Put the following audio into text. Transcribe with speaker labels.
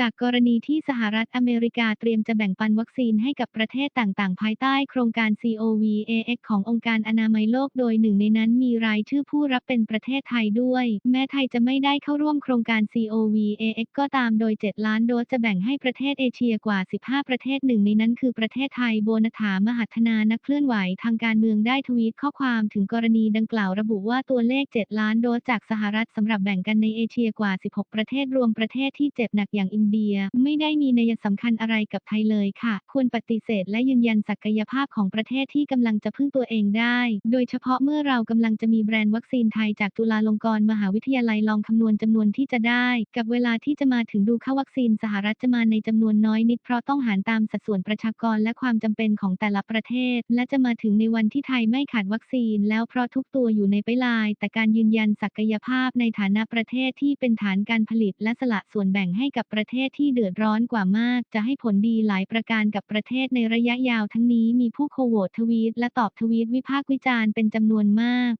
Speaker 1: จากกรณีที่สหรัฐอเมริกาเตรียมจะแบ่งปันวัคซีนให้กับประเทศต่างๆ ภายใต้โครงการ COVAX ขององค์การอนามัยโลก โดยหนึ่งในนั้นมีรายชื่อผู้รับเป็นประเทศไทยด้วย แม้ไทยจะไม่ได้เข้าร่วมโครงการ COVAX ก็ตามโดย 7 ล้านโดสจะแบ่งให้ประเทศเอเชียกว่า 15 ประเทศหนึ่งในนั้นคือประเทศไทยโบนถามหัฒนานักเคลื่อนไหวทางการเมืองได้ทวีตข้อความถึงกรณีดังกล่าวระบุว่าตัวเลข 7 ล้านโดสจากสหรัฐสำหรับแบ่งกันในเอเชียกว่า 16 ประเทศรวมประเทศที่เจ็บหนักอย่างอินเดียไม่ได้มีนัยสำคัญอะไรกับไทยเลยค่ะ ควรปฏิเสธและยืนยันศักยภาพของประเทศที่กำลังจะพึ่งตัวเองได้ โดยเฉพาะเมื่อเรากำลังจะมีแบรนด์วัคซีนไทยจากจุฬาลงกรณ์มหาวิทยาลัยลองคำนวณจำนวนที่จะได้ กับเวลาที่จะมาถึงดูค่าวัคซีนสหรัฐจะมาในจำนวนน้อยนิดเพราะต้องหารตามสัดส่วนประชากรและความจำเป็นของแต่ละประเทศ และจะมาถึงในวันที่ไทยไม่ขาดวัคซีน แล้วเพราะทุกตัวอยู่ในไปลาย แต่การยืนยันศักยภาพในฐานะประเทศที่เป็นฐานการผลิตและสละส่วนแบ่งให้กับประเทศทศที่เดือดร้อนกว่ามาก จะให้ผลดีหลายประการกับประเทศในระยะยาวทั้งนี้มีผู้โคโวตทวีตและตอบทวีตวิพากษ์วิจารณ์เป็นจำนวนมาก